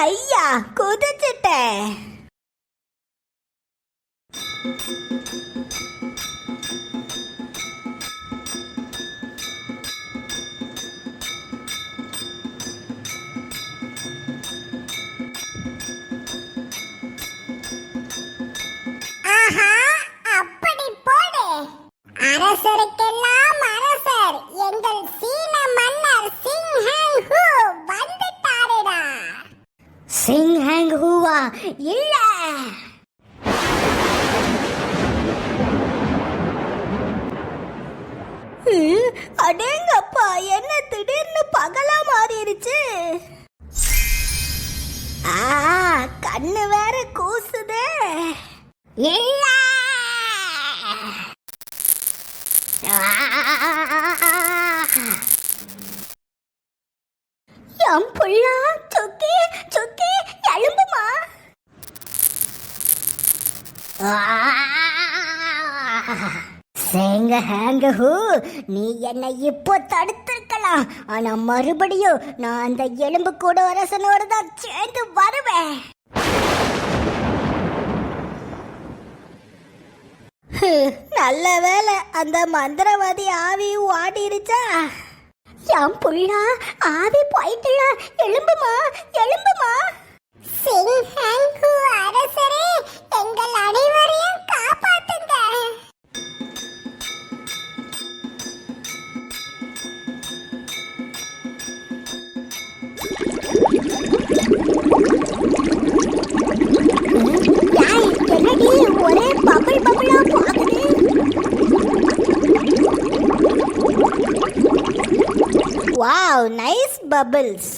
ஐயா குதிச்சுட்டேன் ஆஹா அப்படி அரசருக்கெல்லாம் Singh hang Hua இல்ல அடேங்கப்பா என்ன திடீர்னு பகலா மாறிடுச்சு? கண்ணு வேற கூசுதே. இல்ல என் புள்ளா சுக்கி சுக்கி எழும்புமா சேங்க ஹேங்க ஹூ. நீ என்னை இப்போ தடுத்திருக்கலாம். ஆனா மறுபடியும் நான் அந்த எலும்பு கூட அரசனோட தான் சேர்ந்து வருவேன். நல்ல வேலை அந்த மந்திரவாதி ஆவி ஓடிருச்சா? என் புள்ளா ஆவி போயிட்டுல எலும்புமா? எலும்புமா? நைஸ் பபிள்ஸ்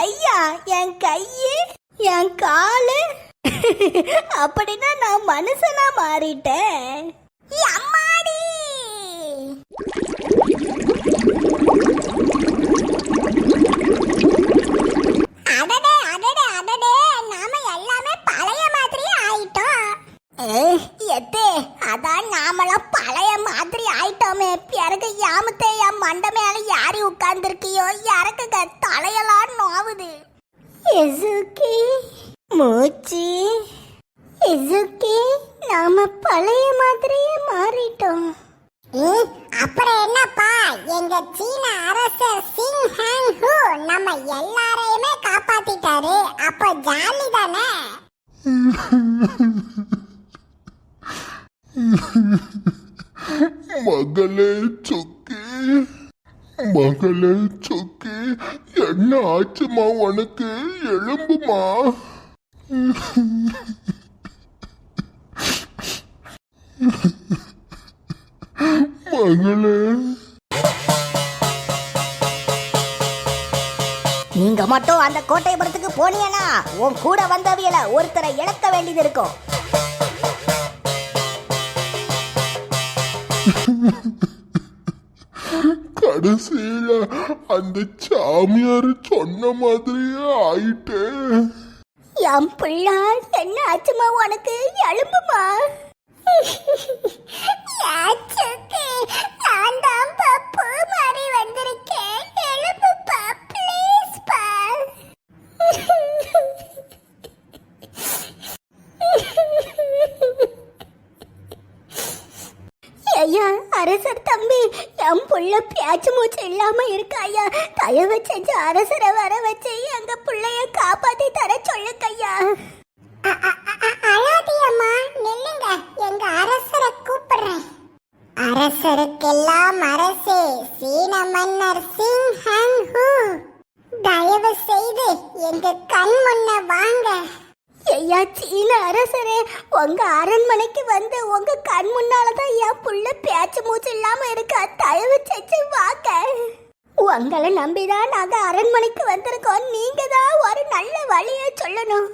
ஐயா என் கையே என் காலு அப்படின்னா நான் மனுஷனா மாறிட்டேன் இசுக்கி மூச்சி. இசுக்கி நாம பழைய மாதிரியே மாறிட்டோம். அப்புறம் என்னப்பா? எங்க சீன அரசர் சிங் ஹேங் ஹூ நம்ம எல்லாரையுமே காப்பாத்திட்டாரு. அப்போ ஜாலி தானே? மகளே சொக்கி. மகளே சொக்கி. என்ன ஆச்சுமா உனக்கு? எலும்புமா? மகளே. நீங்க மட்டும் அந்த கோட்டைபுரத்துக்கு போனீங்கன்னா உன் கூட வந்தவியல ஒருத்தரை இழக்க வேண்டியது இருக்கும். கடைசியில அந்த சாமியார் சொன்ன மாதிரியே ஆயிட்டேன் என் பிள்ளை என்ன ஆச்சுமா உனக்கு? எலும்புமா தயவு செஞ்சு அரசரை வர வச்சு எங்க புள்ளைய காப்பாத்தி தர சொல்லுங்க ஐயா அழாதியம்மா நில்லுங்க. எங்க அரசரை கூப்பிடுறேன். அரசருக்கெல்லாம் அரசே. சீன மன்னர் சிங் ஹேங் ஹூ. தயவு செய்து எங்க கண் முன்ன வாங்க. ஐயா சீன அரசரே உங்க அரண்மனைக்கு வந்து உங்க கண் முன்னாலதான் என் புள்ள பேச்சு மூச்சு இல்லாம இருக்க? தயவு செஞ்சு வாங்க. உங்களை நம்பிதான் நாங்க அரண்மனைக்கு வந்திருக்கோம். நீங்க தான் ஒரு நல்ல வழியை சொல்லணும்.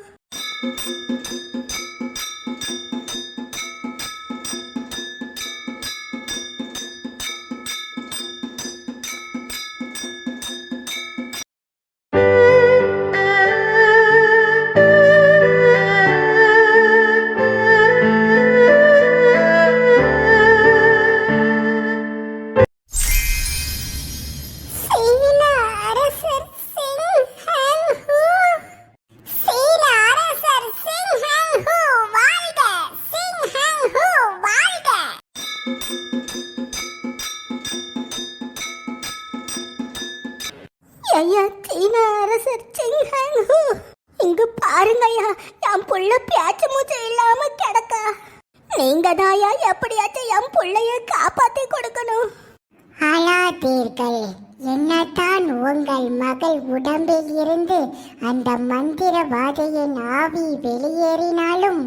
அரசர் சிங் ஹேங் ஹூ இங்க பாருங்கய்யா என் புள்ள பேச்சு மூச்சு இல்லாம கிடக்கா. நீங்க தாயா எப்படியாச்சும் என் புள்ளைய காப்பாத்தி கொடுக்கணும். அழாதீர்கள் என்னதான் உங்கள் மகள் உடம்பில் இருந்து அந்த மந்திரவாதியின் ஆவி வெளியேறினாலும்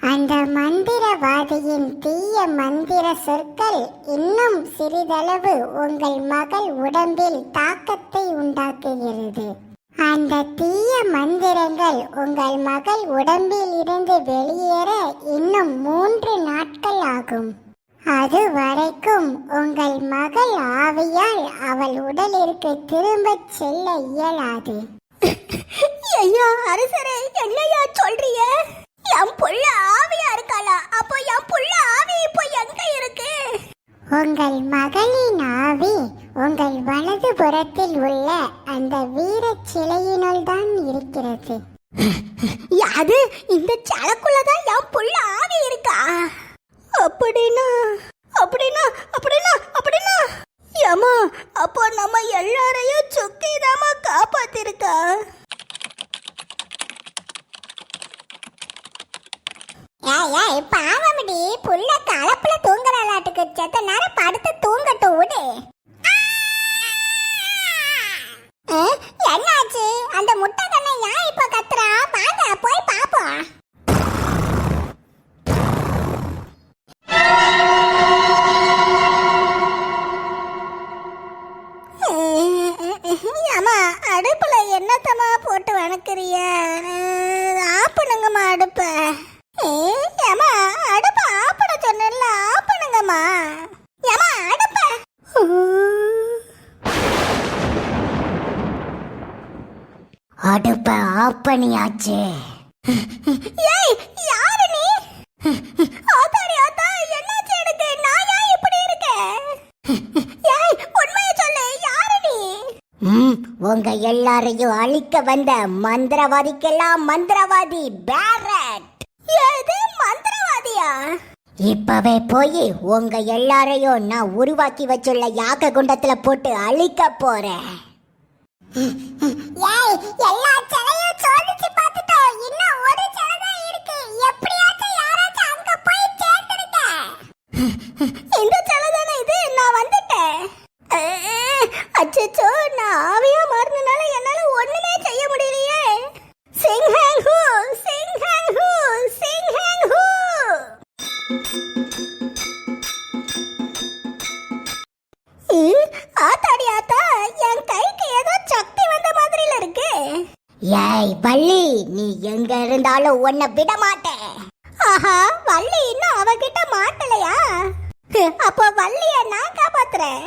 அந்த மந்திரவாதியின் தீய மந்திர சொற்கள் இன்னும் சிறிதளவு உங்கள் மகள் உடம்பில் தாக்கத்தை உண்டாக்குகிறது. அந்த தீய மந்திரங்கள் உங்கள் மகள் உடம்பில் இருந்து வெளியேற இன்னும் மூன்று நாட்கள் ஆகும். அது வரைக்கும் உங்கள் மகள் ஆவியால் அவள் உடலிற்கு திரும்பச் செல்ல இயலாது. ஐயா அரசரே என்னையா சொல்றிய என் புள்ள ஆவியா இருக்காளா? அப்போ என் புள்ள ஆவி இப்போ எங்க இருக்கு? உங்கள் மகளின் ஆவி உங்கள் வலது புறத்தில் உள்ள அந்த வீரச் சிலையினுள் தான் இருக்கிறது. யாது இந்த சலக்குள்ளதான் என் புள்ள ஆவி இருக்கா? அப்படின்னா அப்படின்னா அப்படின்னா அப்படின்னா. ஏமா அப்போ நம்ம எல்லாரையும் சுக்கிதாமா காப்பாத்திருக்கா? ஏன் ஏய் பாவமடி புள்ள கலப்புல தூங்குறாளாட்டுக்கு செத்த நேரம் படுத்து தூங்கட்டும் விடு என்னாச்சு அந்த முட்டை கண்ணை ஏன் இப்ப கத்துறா வாங்க போய் பாப்போம் ஏமா அடுப்புல என்னத்தம்மா போட்டு வணக்குறிய ஆஃப் அடுப்பை ஏமா அடுப்ப ஆஃப் பண்ண சொன்னேன்ல ஆஃப் பண்ணுங்கம்மா ஏமா அடுப்ப அடுப்ப ஆஃப் பண்ணியாச்சு ஏய் யாரு நீ? ஆத்தாடி ஆத்தா என்னாச்சு எனக்கு? நான் ஏன் இப்படி இருக்கேன்? ஏய் உண்மையை சொல்லு யாரு நீ? உங்க எல்லாரையும் அழிக்க வந்த மந்திரவாதிக்கெல்லாம் மந்திரவாதி பேரட் ஏது மந்திரவாதியா? இப்பவே போய் உங்க எல்லாரையும் நான் உருவாக்கி வச்சுள்ள யாக குண்டத்துல போட்டு அழிக்க போறேன். எல்லா உன்னை விட மாட்டேன். ஆஹா வள்ளி இன்னும் அவகிட்ட மாட்டலையா? அப்போ வள்ளிய நான் காப்பாத்துறேன்.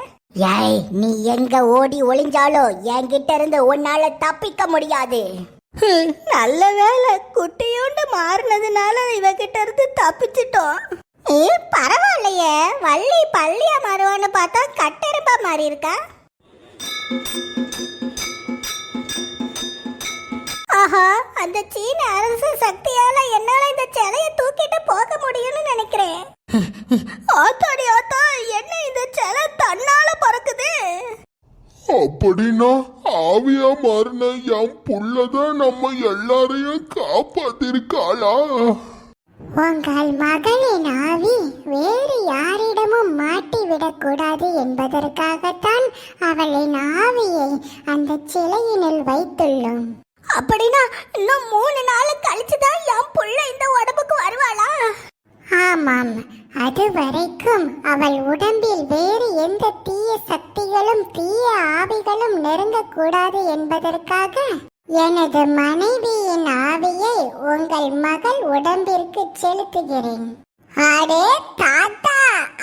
ஏய் நீ எங்க ஓடி ஒளிஞ்சாலும் என்கிட்ட இருந்து உன்னால தப்பிக்க முடியாது. நல்ல வேலை குட்டியோண்டு மாறினதுனால இவகிட்ட இருந்து தப்பிச்சிட்டோம். ஏ பரவாயில்லையே. வள்ளி பள்ளியா மாறுவான்னு பார்த்தா கட்டெருப்பா மாறி இருக்கா ஆஹா அந்த சீன அரசு சக்தியால என்னால இந்த சிலைய தூக்கிட்டு போக முடியும்னு நினைக்கிறேன். ஆத்தாடி ஆத்தா என்ன இந்த சிலை தன்னால பறக்குது? அப்படின்னா ஆவியா மாறின என் புள்ளதான் நம்ம எல்லாரையும் காப்பாத்திருக்காளா? உங்கள் மகளின் ஆவி வேறு யாரிடமும் மாட்டிவிடக்கூடாது என்பதற்காகத்தான் அவளின் ஆவியை அந்த சிலையினுள் வைத்துள்ளோம். அப்படின்னா இன்னும் மூணு நாள் கழிச்சு தான் என் புள்ள இந்த உடம்புக்கு வருவாளா? ஆமாம். அது வரைக்கும் அவள் உடம்பில் வேறு எந்த தீய சக்திகளும் தீய ஆவிகளும் நெருங்கக்கூடாது என்பதற்காக எனது மனைவியின் ஆவியை உங்கள் மகள் உடம்பிற்கு செலுத்துகிறேன். அடே தாத்தா!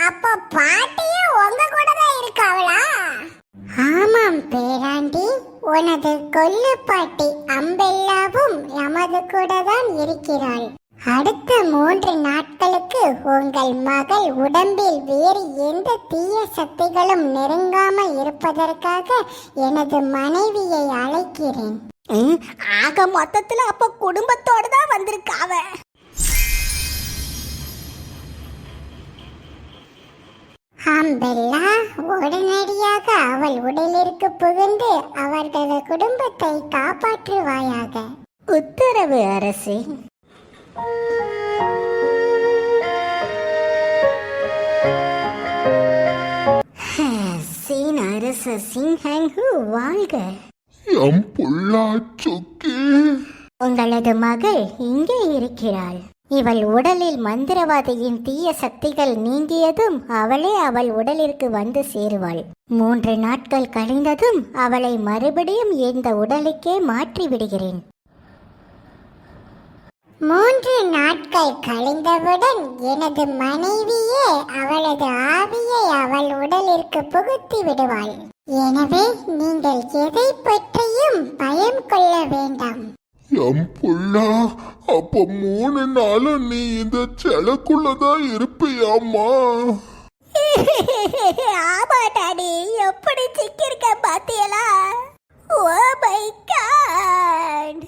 அப்ப பாட்டியும் உங்க கூட தான் இருக்காவளா? ஆமாம் பேராண்டி. உனது கொல்லு பாட்டி அம்பெல்லாவும் எமது கூட தான் இருக்கிறாள். அடுத்த மூன்று நாட்களுக்கு உங்கள் மகள் உடம்பில் வேறு எந்த தீய சக்திகளும் நெருங்காம இருப்பதற்காக எனது மனைவியை அழைக்கிறேன். ஆக மொத்தத்துல அப்ப குடும்பத்தோட தான் வந்திருக்காவ? ஆம்பெல்லா உடனடியாக அவள் உடலிற்கு புகுந்து அவர்களது குடும்பத்தை காப்பாற்றுவாயாக. உத்தரவு அரசே. சீன அரசர் சிங்ஹங்கு வாழ்க. என் புள்ளா சுக்கி. உங்களது மகள் இங்கே இருக்கிறாள். இவள் உடலில் மந்திரவாதியின் தீய சக்திகள் நீங்கியதும் அவளே அவள் உடலிற்கு வந்து சேருவாள். மூன்று நாட்கள் கழிந்ததும் அவளை மறுபடியும் இந்த உடலுக்கே மாற்றி விடுகிறேன். மூன்று நாட்கள் கழிந்தவுடன் எனது மனைவியே அவளது ஆவியை அவள் உடலிற்கு புகுத்தி விடுவாள். எனவே நீங்கள் எதை பற்றியும் பயம் கொள்ள வேண்டாம். என் புள்ளா அப்ப மூணு நாளும் நீ இந்த செலக்குள்ளதான் இருப்பியாமா ஆமா டாடி எப்படி சிக்கிருக்க பாத்தியலா? Oh my God